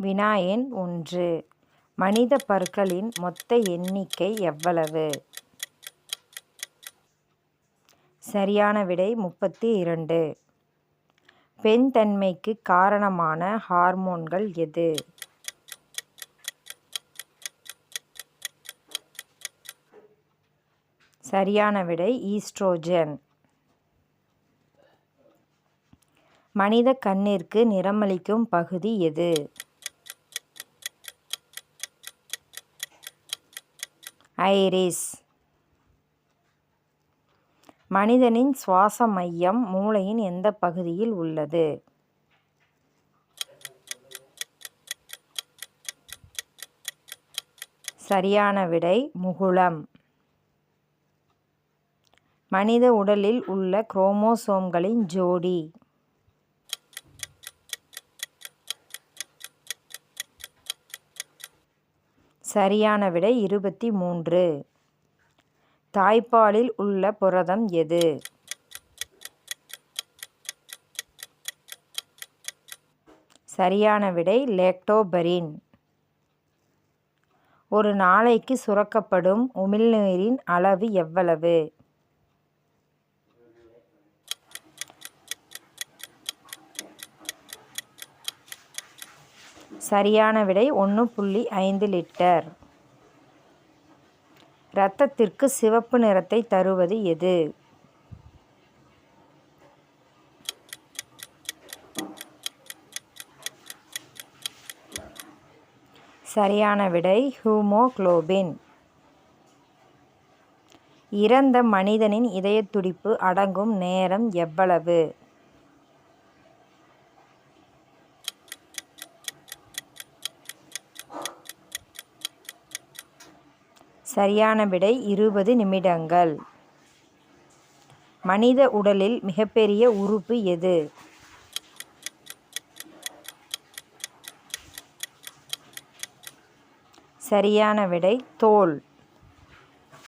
வினா எண் ஒன்று. மனித பற்களின் மொத்த எண்ணிக்கை எவ்வளவு? சரியான விடை முப்பத்தி இரண்டு. பெண் தன்மைக்கு காரணமான ஹார்மோன்கள் எது? சரியான விடை ஈஸ்ட்ரோஜன். மனித கண்ணிற்கு நிறமளிக்கும் பகுதி எது? ஐரிஸ். மனிதனின் சுவாச மையம் மூளையின் எந்த பகுதியில் உள்ளது? சரியான விடை முகுளம். மனித உடலில் உள்ள குரோமோசோம்களின் ஜோடி. சரியான விடை இருபத்தி மூன்று. தாய்ப்பாலில் உள்ள புரதம் எது? சரியான விடை லேக்டோபரின். ஒரு நாளைக்கு சுரக்கப்படும் உமிழ்நீரின் அளவு எவ்வளவு? சரியான விடை ஒன்று புள்ளி ஐந்து லிட்டர். இரத்தத்திற்கு சிவப்பு நிறத்தை தருவது எது? சரியான விடை ஹூமோகுளோபின். இறந்த மனிதனின் இதயத்துடிப்பு அடங்கும் நேரம் எவ்வளவு? சரியான விடை இருபது நிமிடங்கள். மனித உடலில் மிகப்பெரிய உறுப்பு எது? சரியான விடை தோல்.